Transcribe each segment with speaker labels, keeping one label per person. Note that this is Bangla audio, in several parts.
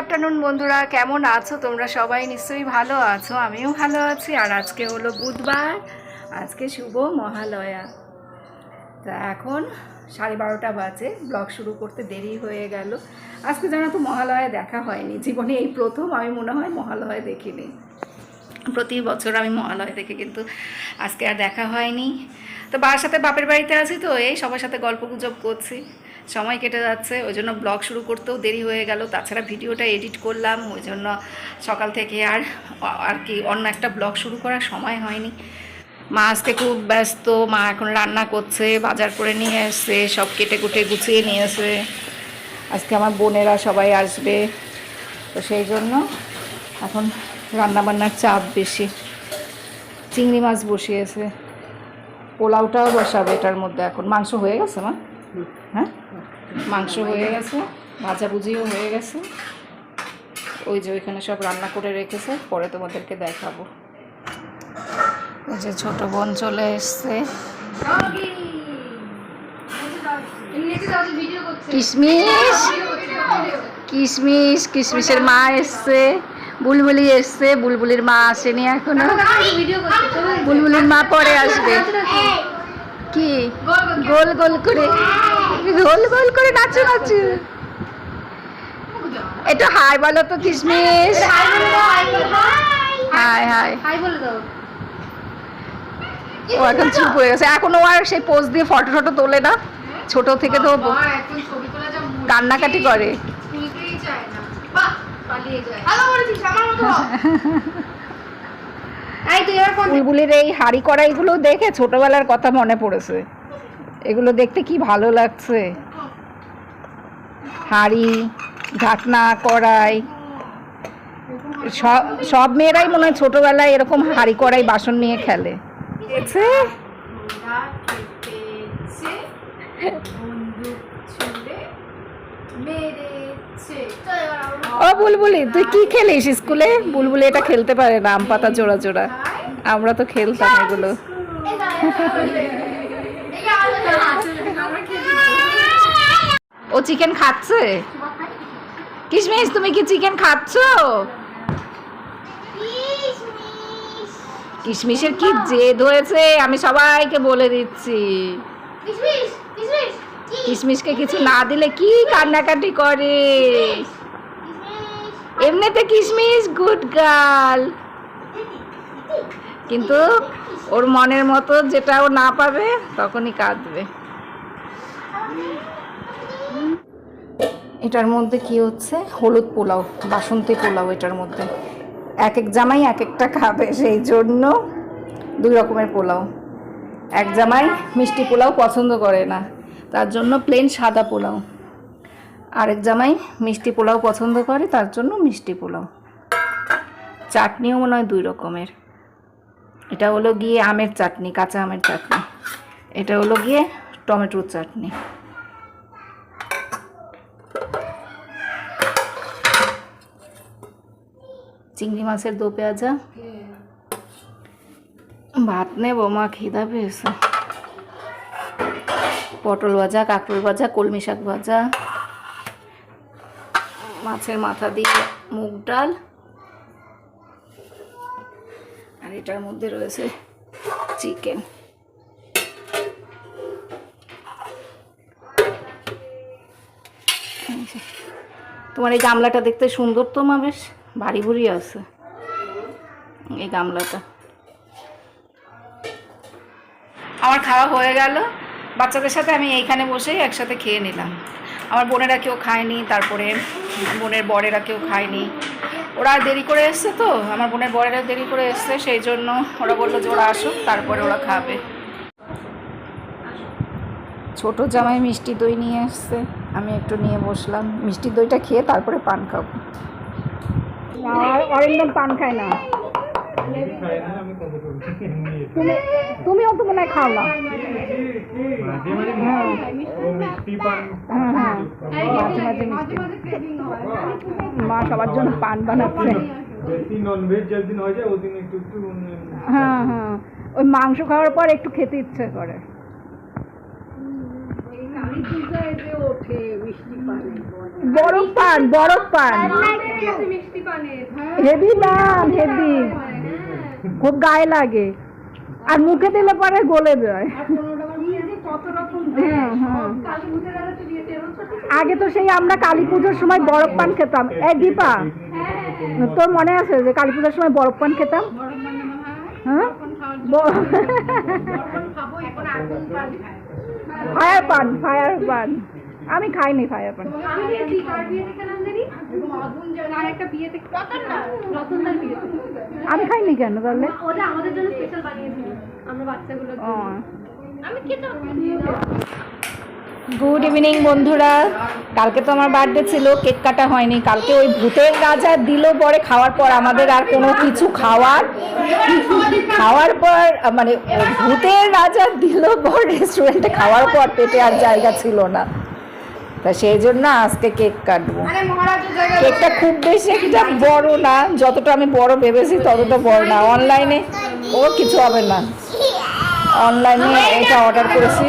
Speaker 1: আফটারনুন বন্ধুরা। কেমন আছো? তোমরা সবাই নিশ্চয়ই ভালো আছো, আমিও ভালো আছি। আর আজকে হলো বুধবার, আজকে শুভ মহালয়া। তা এখন সাড়ে বারোটা বাজে, ব্লগ শুরু করতে দেরি হয়ে গেল। আজকে জানো তো মহালয়া দেখা হয়নি, জীবনে এই প্রথম, আমি মনে হয় মহালয়া দেখিনি। প্রতি বছর আমি মহালয়া দেখে কিন্তু আজকে আর দেখা হয়নি। তো বাবার সাথে, বাপের বাড়িতে আছি তো, এই সবার সাথে গল্প গুজব করছি। সময় কেটে যাচ্ছে, ওই জন্য ব্লগ শুরু করতেও দেরি হয়ে গেল। তাছাড়া ভিডিওটা এডিট করলাম, ওই জন্য সকাল থেকে আর আর কি, অন্য একটা ব্লগ শুরু করার সময় হয়নি। মা আজকে খুব ব্যস্ত, মা এখন রান্না করছে, বাজার করে নিয়ে এসছে, সব কেটে কুটে গুছিয়ে নিয়ে এসে আজকে আমার বোনেরা সবাই আসবে, তো সেই জন্য এখন রান্নাবান্নার চাপ বেশি। চিংড়ি মাছ বসিয়েছে। পোলাওটাও বসাবে এটার মধ্যে এখন। মাংস হয়ে গেছে, মা? হ্যাঁ? মাংস হয়ে গেছে ভাজাভুজিও হয়ে গেছে। ওই যে ওইখানে সব রান্না করে রেখেছে, পরে তোমাদেরকে দেখাবো। ওই যে ছোট বোন চলে এসছে। কিশমিশ! কিশমিশ, কিশমিশের মা এসছে, বুলবুলি এসছে, বুলবুলির মা আসেনি এখনও। বুলবুলির মা পরে আসবে। কি? গোল গোল করে। গোল গোল করে নাচো নাচো? একটু হাই বলো তো কিশমিশ। হাই হাই ও এখন চুপ হয়ে গেছে। এখন ও আর সেই পোজ দিয়ে ফটো টটো তোলে না। ছোট থেকে তো কান্নাকাটি করে। বুলবুলির এই হাড়ি কড়াইগুলো দেখে ছোটবেলার কথা মনে পড়েছে। এগুলো দেখতে কি ভালো লাগছে? হাড়ি ঢাকনা কড়াই সব সব মেয়েরাই মনে হয় ছোটবেলায় এরকম হাড়ি কড়াই বাসন নিয়ে খেলে। দেখছে ও বুলবুলি তুই কি খেলিস স্কুলে? বুলবুলি এটা খেলতে পারে না আম পাতা জোড়া জোড়া। আমরা তো খেলতাম এগুলো। ও চিকেন খাচ্ছে? কিশমিশ, তুমি কি চিকেন খাচ্ছ? কিশমিশের কি জেদ হয়েছে? আমি সবাইকে বলে দিচ্ছি। কিশমিশকে কিছু না দিলে কি কান্নাকাটি করে? এমনিতে কিশমিশ গুড গার্ল কিন্তু ওর মনের মতো যেটা ও না পাবে, তখনই কাঁদবে। এটার মধ্যে কি হচ্ছে? হলুদ পোলাও, বাসন্তী পোলাও এটার মধ্যে। এক এক জামাই এক একটা খাবে, সেই জন্য দুই রকমের পোলাও। এক জামাই মিষ্টি পোলাও পছন্দ করে না, তার জন্য প্লেন সাদা পোলাও। আরেক জামাই মিষ্টি পোলাও পছন্দ করে, তার জন্য মিষ্টি পোলাও। চাটনিও মনে হয় দুই রকমের। এটা হলো গিয়ে আমের চাটনি, কাঁচা আমের চাটনি। এটা হলো গিয়ে টমেটোর চাটনি। চিংড়ি মাছের দো পেঁয়াজা। ভাত নেব, মা খিদা পেয়েছে। পটল ভাজা, কাঁকরোল ভাজা, কলমি শাক ভাজা। মাছের মাথা দিয়ে মুগ ডাল আর এটার মধ্যে রয়েছে চিকেন। তোমার এই গামলাটা দেখতে সুন্দর তো মা বেশ? ভারী ভুরি আছে। এই গামলাটা। আমার খাওয়া হয়ে গেল। বাচ্চাদের সাথে আমি এইখানে বসেই একসাথে খেয়ে নিলাম। আমার বোনেরা কেউ খায়নি, তারপরে বোনের বরেরা কেউ খায়নি। ওরা দেরি করে এসছে তো? আমার বোনের বরেরা দেরি করে এসছে, সেই জন্য ওরা বলল যে ওরা আসুক, তারপরে ওরা খাবে। ছোট জামাই মিষ্টি দই নিয়ে এসছে, আমি একটু নিয়ে বসলাম। মিষ্টি দইটা খেয়ে তারপরে পান খাব। আর অরিন্দম পান খায় না। তুমি তুমিও তো মনে হয় খাও না। হ্যাঁ। হ্যাঁ। মাঝে মাঝে মিষ্টি। মা সবার জন্য পান বানাচ্ছে।
Speaker 2: বেশি ননভেজ যেদিন হয়ে যায় ওদিন একটু একটু উম,
Speaker 1: হ্যাঁ হ্যাঁ। ওই মাংস খাওয়ার পর একটু খেতে ইচ্ছে করে। বরফ পান বরফ পান। হেভি পান হেভি খুব গায়ে লাগে। আর মুখে দিলে পরে গলে যায়। হ্যাঁ হ্যাঁ। আগে তো সেই আমরা কালী পুজোর সময় বরফ পান খেতাম। এ দীপা তোর মনে আছে যে কালী পুজোর সময় বরফ পান খেতাম? হ্যাঁ? ফায়ার পান ফায়ার পান। আমি খাইনি ভাই পান আমি খাইনি কেন তাহলে?
Speaker 3: ওটা আমাদের জন্য স্পেশাল বানিয়েছিল আমরা বাচ্চাগুলো
Speaker 1: ও।
Speaker 3: আমি খেতাম।
Speaker 1: গুড ইভিনিং বন্ধুরা। কালকে তো আমার বার্থডে ছিল কেক কাটা হয়নি। কালকে ওই ভূতের রাজা দিল পরে খাওয়ার পর আমাদের আর কোনো কিছু খাওয়ার খাওয়ার পর মানে ভূতের রাজা দিল পর রেস্টুরেন্টে খাওয়ার পর পেটে আর জায়গা ছিল না। তা সেই জন্য আজকে কেক কাটবো। কেকটা খুব বেশি একটা বড় না যতটা আমি বড় ভেবেছি ততটা বড় না। অনলাইনে ও কিছু হবে না। অনলাইনে এটা অর্ডার করেছি।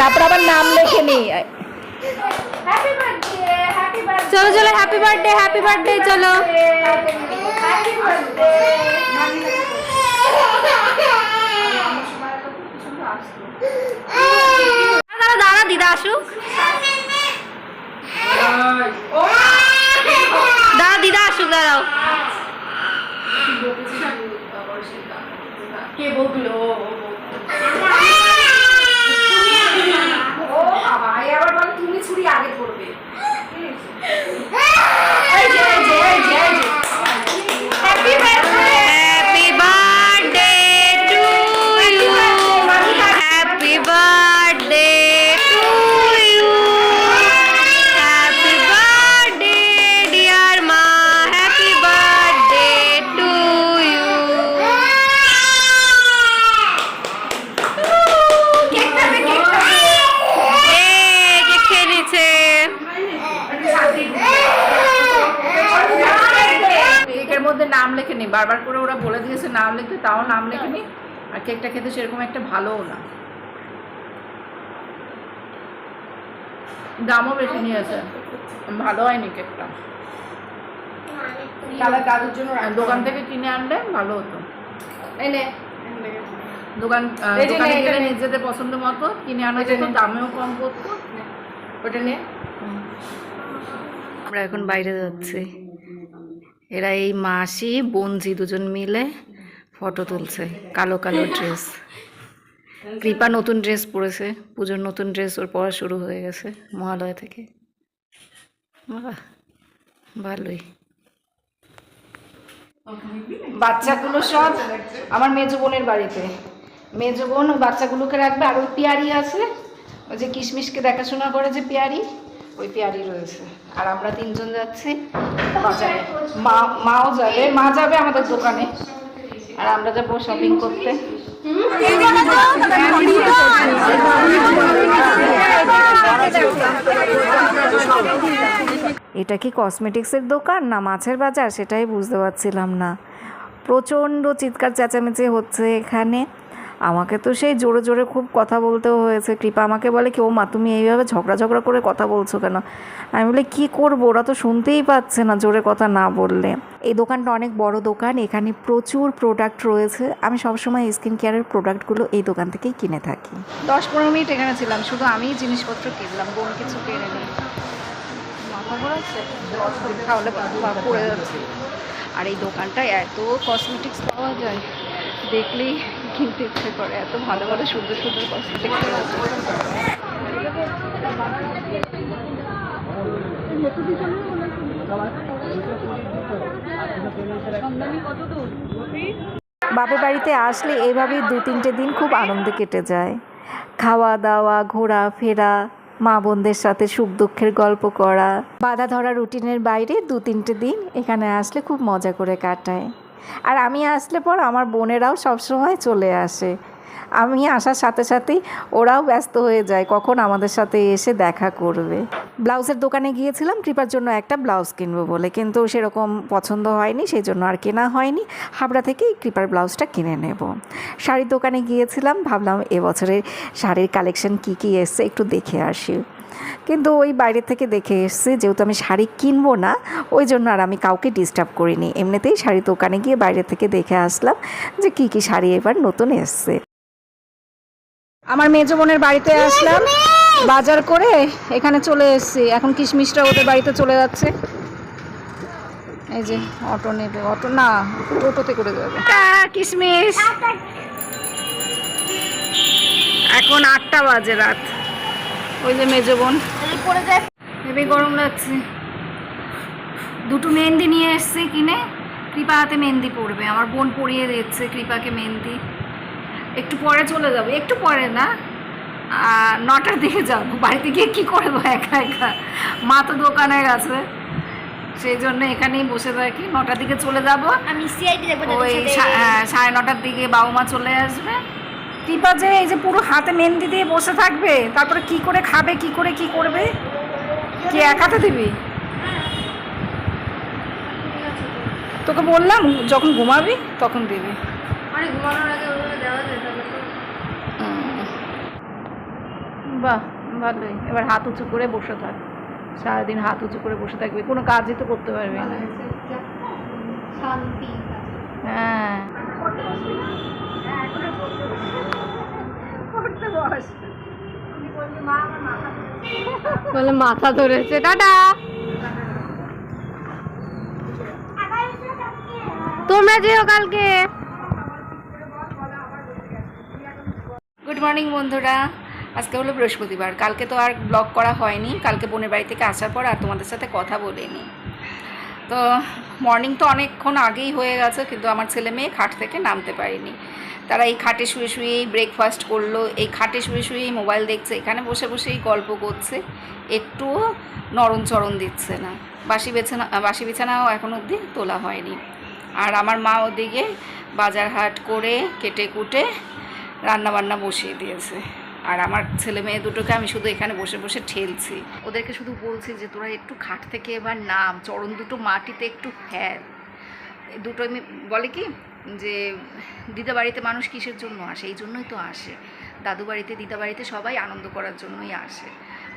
Speaker 1: তারপর আবার নাম লেখে নিই
Speaker 3: চলো চলো হ্যাপি বার্থডে হ্যাপি বার্থডে চলো। দাঁড়া দাঁড়া দিদা আসুক। দাঁড়া দিদা আসুক
Speaker 1: কে বকলো? আগে কেকটা খেতে সেরকম একটা ভালোও না। দামও বেশি নিয়েছে। ভালো হয়নি কেকটা। তাহলে দাদুর জন্য দোকান থেকে কিনে আনলে ভালো হতো।
Speaker 4: এনে
Speaker 1: দোকান দোকানে গেলে নিজেদের পছন্দ মতো কিনে আনা যেত দামেও কম পড়তো
Speaker 4: ওটা নে।
Speaker 3: আমরা এখন বাইরে যাচ্ছি। এরা এই মাসি বঞ্জি দুজন মিলে ফটো তুলছে, কালো কালো ড্রেস কৃপা নতুন ড্রেস পরেছে, পুজোর নতুন ড্রেস ওর পরা শুরু হয়ে গেছে মহালয়া থেকে। ভালোই।
Speaker 1: বাচ্চাগুলো সব আমার মেজো বোনের বাড়িতে। মেজো বোন বাচ্চাগুলোকে রাখবে, আর ওই পিয়ারি আছে, ওই যে কিশমিশকে দেখাশোনা করে যে পিয়ারি, ওই পিয়ারি রয়েছে। আর আমরা তিনজন যাচ্ছি মা, মাও যাবে, মা যাবে আমাদের দোকানে। আর আমরা যাব শপিং করতে।
Speaker 5: এটা কি কসমেটিক্সের দোকান? না, মাছের বাজার? সেটাই বুঝতে পারছিলাম না। প্রচণ্ড চিৎকার, চেঁচামেচি হচ্ছে এখানে। আমাকে তো সেই জোরে জোরে খুব কথা বলতেও হয়েছে। কৃপা আমাকে বলে কি ও মা তুমি এইভাবে ঝগড়া ঝগড়া করে কথা বলছো কেন? আমি বলি কী করব? ওরা তো শুনতেই পাচ্ছে না জোরে কথা না বললে। এই দোকানটা অনেক বড় দোকান এখানে প্রচুর প্রোডাক্ট রয়েছে। আমি সবসময় স্কিন কেয়ারের প্রোডাক্টগুলো এই দোকান থেকেই কিনে থাকি।
Speaker 1: দশ পনেরো মিনিট এখানে ছিলাম শুধু আমি জিনিসপত্র কিনলাম বোন কিছু কিনে নিই। তাহলে পা- পড়ে যাচ্ছে। আর এই দোকানটায় এত কসমেটিক্স পাওয়া যায় দেখলেই কিনতে ইচ্ছে করে, এত ভালো ভালো সুন্দর সুন্দর
Speaker 5: বাপের বাড়িতে আসলে এইভাবেই দু তিনটে দিন খুব আনন্দে কেটে যায়। খাওয়া দাওয়া ঘোরা ফেরা মা বোনদের সাথে সুখ দুঃখের গল্প করা, বাধা ধরা রুটিনের বাইরে দু তিনটে দিন এখানে আসলে খুব মজা করে কাটায়। আর আমি আসলে পর আমার বোনেরাও সবসময় চলে আসে। আমি আসার সাথে সাথেই ওরাও ব্যস্ত হয়ে যায়, কখন আমাদের সাথে এসে দেখা করবে।
Speaker 6: ব্লাউজের দোকানে গিয়েছিলাম, কৃপার জন্য একটা ব্লাউজ কিনবো বলে, কিন্তু সেরকম পছন্দ হয়নি সেই জন্য আর কেনা হয়নি। হাবড়া থেকেই কৃপার ব্লাউজটা কিনে নেব। শাড়ির দোকানে গিয়েছিলাম, ভাবলাম এবছরের শাড়ির কালেকশন কী কী এসছে একটু দেখে আসি। কিন্তু ওই বাইরে থেকে দেখে এসছি যেহেতু আমি শাড়ি কিনবো না ওই জন্য আর আমি কাউকে ডিস্টার্ব করিনি। এমনিতেই শাড়ির দোকানে গিয়ে বাইরে থেকে দেখে আসলাম যে কি কি শাড়ি এবার নতুন এসছে।
Speaker 1: আমার মেজো বোনের বাড়িতে আসলাম বাজার করে এখানে চলে এসেছি। এখন কিশমিশটা ওদের বাড়িতে চলে যাচ্ছে। এই যে অটো নেবে অটো না টোটোতে করে যাবে। কিশমিশ। এখন আটটা বাজে রাত। ওই যে মেজো বোন। হেবি গরম লাগছে। দুটো মেহেন্দি নিয়ে এসছে কিনে। কৃপা হাতে মেহেন্দি পরবে আমার বোন পরিয়ে দিচ্ছে কৃপাকে মেহেন্দি। একটু পরে চলে যাব। একটু পরে না। নটার দিকে যাব। বাড়িতে গিয়ে কী করব? একা একা। মা তো দোকানে গেছে। সেই জন্য এখানেই বসে থাকি। নটার দিকে চলে যাব।
Speaker 3: আমি সিআইডি
Speaker 1: ওই সাড়ে নটার দিকে বাবা মা চলে আসবে। কৃপা যে এই যে পুরো হাতে মেহেন্দি দিয়ে বসে থাকবে তারপরে কি করে খাবে কি করে কি করবে? কি এক হাতে দিবি? তোকে বললাম যখন ঘুমাবি তখন দিবি। বাহ ভালোই। এবার হাত উঁচু করে বসে থাক। সারাদিন হাত উঁচু করে বসে থাকবি। কোনো কাজই তো করতে পারবি না। হ্যাঁ।
Speaker 4: বলে মাথা ধরেছে, টাটা। তোমরা যেও কালকে।
Speaker 1: গুড মর্নিং বন্ধুরা। আজকে হলো বৃহস্পতিবার। কালকে তো আর ব্লগ করা হয়নি। কালকে বোনের বাড়ি থেকে আসার পর আর তোমাদের সাথে কথা বলিনি। তো মর্নিং তো অনেকক্ষণ আগেই হয়ে গেছে, কিন্তু আমার ছেলে মেয়ে খাট থেকে নামতে পারিনি। তারা এই খাটে শুয়ে শুয়েই ব্রেকফাস্ট করল, এই খাটে শুয়ে শুয়েই মোবাইল দেখছে, এখানে বসে বসেই গল্প করছে, একটুও নরম চরণ দিচ্ছে না। বাসি বিছানা, বাসি বিছানাও এখন অবধি তোলা হয়নি। আর আমার মা ওদিকে বাজার হাট করে কেটে কুটে রান্না বান্না বসিয়ে দিয়েছে। আর আমার ছেলে মেয়ে দুটোকে আমি শুধু এখানে বসে বসে ঠেলছি। ওদেরকে শুধু বলছি যে, তোরা একটু খাট থেকে এবার নাম, চরণ দুটো মাটিতে একটু ফেল। দুটো আমি বলে কি যে, দিদা বাড়িতে মানুষ কিসের জন্য আসে? এই জন্যই তো আসে। দাদু বাড়িতে, দিদা বাড়িতে সবাই আনন্দ করার জন্যই আসে।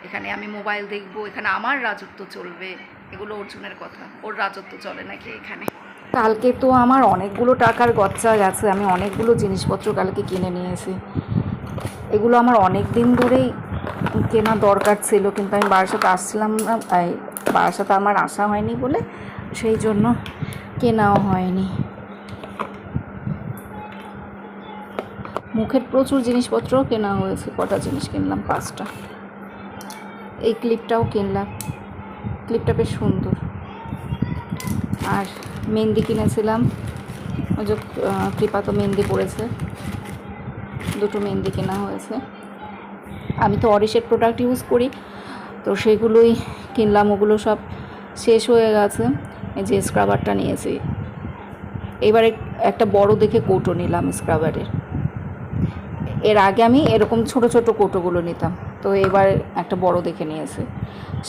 Speaker 1: এখানে আমি মোবাইল দেখব, এখানে আমার রাজত্ব চলবে। এগুলো অর্জুনের কথা। ওর রাজত্ব চলে নাকি এখানে? কালকে তো আমার অনেকগুলো টাকার গচ্চা গেছে। আমি অনেকগুলো জিনিসপত্র কালকে কিনে নিয়েছি এগুলো আমার অনেক দিন ধরেই কেনা দরকার ছিল, কিন্তু আমি বারাসাতে আসছিলাম না বারাসাতে আমার আসা হয়নি বলে সেই জন্য কেনাও হয়নি। মুখের প্রচুর জিনিসপত্র কেনা হয়েছে, কটা জিনিস কিনলাম, পাঁচটা। এই ক্লিপটাও কিনলাম, ক্লিপটা বেশ সুন্দর। আর মেহেন্দি কিনেছিলাম, ওই যে কৃপা তো মেহেন্দি পড়েছে দুটো মেহেন্দি কেনা হয়েছে। আমি তো অরিশের প্রোডাক্ট ইউজ করি, তো সেগুলোই কিনলাম, ওগুলো সব শেষ হয়ে গেছে। এই যে স্ক্রাবারটা নিয়েছি। এবারে একটা বড় দেখে কোটো নিলাম স্ক্রাবারের এর আগে আমি এরকম ছোট ছোট কোটোগুলো নিতাম। তো এবার একটা বড় দেখে নিয়েছি।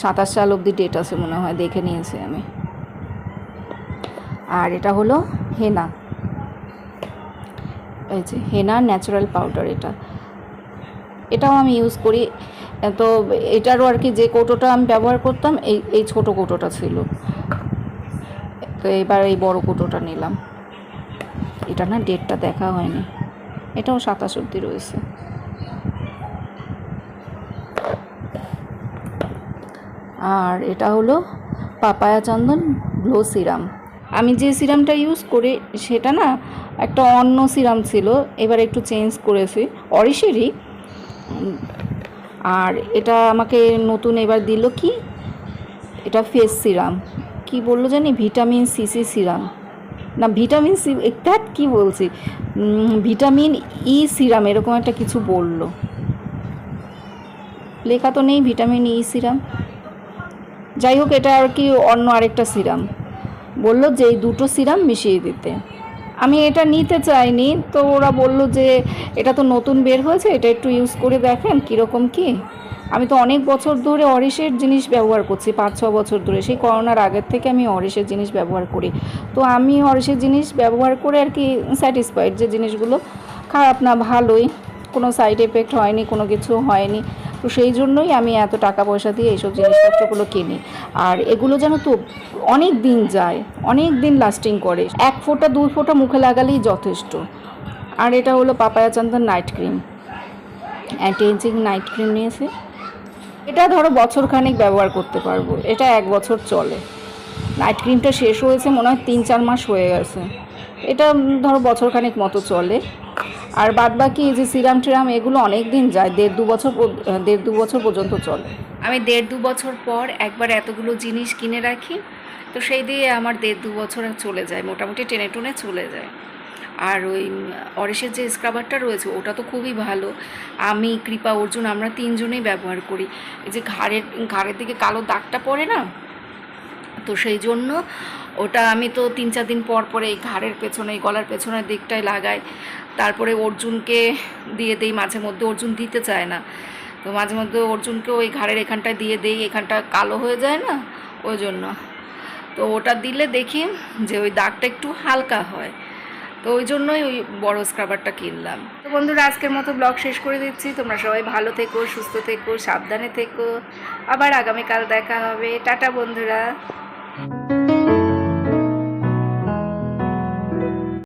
Speaker 1: সাতাশ সাল অবধি ডেট আছে মনে হয়, দেখে নিয়েছি আমি। আর এটা হলো হেনা। এই যে হেনা ন্যাচারাল পাউডার এটা। এটাও আমি ইউজ করি। তো এটারও আর কি যে কৌটোটা আমি ব্যবহার করতাম, এই এই ছোটো কৌটোটা ছিল। তো এবার এই বড় কৌটোটা নিলাম। এটা না ডেটটা দেখা হয়নি। এটাও সাতাশ অব্দি রয়েছে। আর এটা হলো পাপায়া চন্দন গ্লো সিরাম। আমি যে সিরামটা ইউজ করি, সেটা না একটা অন্য সিরাম ছিল, এবার একটু চেঞ্জ করেছি অরিশেরই আর এটা আমাকে নতুন এবার দিল কি? এটা ফেস সিরাম। কি বলল জানি? Vitamin C C serum. না ভিটামিন সি দেখ কী বলছি। ভিটামিন ই সিরাম, এরকম একটা কিছু বলল। লেখা তো নেই ভিটামিন ই সিরাম। যাই হোক, এটা আর কি অন্য আরেকটা সিরাম। বলল যে এই দুটো সিরাম মিশিয়ে দিতে। আমি এটা নিতে চাইনি, তো ওরা বলল যে এটা তো নতুন বের হয়েছে, এটা একটু ইউজ করে দেখেন কীরকম কি।
Speaker 3: আমি তো অনেক বছর ধরে অরিসের জিনিস ব্যবহার করছি, পাঁচ ছ বছর ধরে। সেই করোনার আগের থেকে আমি অরিসের জিনিস ব্যবহার করি। তো আমি অরিসের জিনিস ব্যবহার করে আর কি স্যাটিসফাইড যে জিনিসগুলো খারাপ না ভালোই, কোনো সাইড এফেক্ট হয়নি, কোনো কিছু হয়নি। তো সেই জন্যই আমি এত টাকা পয়সা দিয়ে এইসব জিনিসপত্রগুলো কিনি। আর এগুলো যেন তো অনেক দিন যায়, অনেক দিন লাস্টিং করে। এক ফোঁটা, দুই ফোঁটা মুখে লাগালেই যথেষ্ট। আর এটা হলো papaya chandan night cream anti night cream নিয়েছে। এটা ধরো বছর খানেক ব্যবহার করতে পারব। এটা এক বছর চলে। নাইট ক্রিমটা শেষ হয়েছে, মনে হয় তিন চার মাস হয়ে গেছে। এটা ধরো বছর খানেক মতো চলে। আর বাদ বাকি এই যে সিরাম টিরাম, এগুলো অনেক দিন যায়, দেড় দু বছর দেড় দু বছর পর্যন্ত চলে।
Speaker 1: আমি দেড় দু বছর পর একবার এতগুলো জিনিস কিনে রাখি, তো সেই দিয়ে আমার দেড় দু বছর চলে যায়, মোটামুটি টেনে টুনে চলে যায়। আর ওই অরেশের যে স্ক্রাবারটা রয়েছে, ওটা তো খুবই ভালো। আমি, কৃপা, অর্জুন, আমরা তিনজনেই ব্যবহার করি। এই যে ঘাড়ের ঘাড়ের দিকে কালো দাগটা পড়ে না? তো সেই জন্য ওটা আমি তো তিন চার দিন পর পরে এই ঘাড়ের পেছনে, এই গলার পেছনের দিকটায় লাগাই। তারপরে অর্জুনকে দিয়ে দেই, মাঝে মধ্যে অর্জুন দিতে চায় না। তো মাঝে মধ্যে অর্জুনকে ওই ঘাড়ের এখানটায় দিয়ে দেই, এখানটা কালো হয়ে যায় না? ওই জন্য। তো ওটা দিলে দেখি যে ওই দাগটা একটু হালকা হয়। তো ওই জন্যই ওই বড় স্ক্রাবারটা কিনলাম। তো বন্ধুরা, আজকের মতো ব্লগ শেষ করে দিচ্ছি। তোমরা সবাই ভালো থেকো, সুস্থ থেকো, সাবধানে থেকো। আবার আগামীকাল দেখা হবে। টাটা, বন্ধুরা।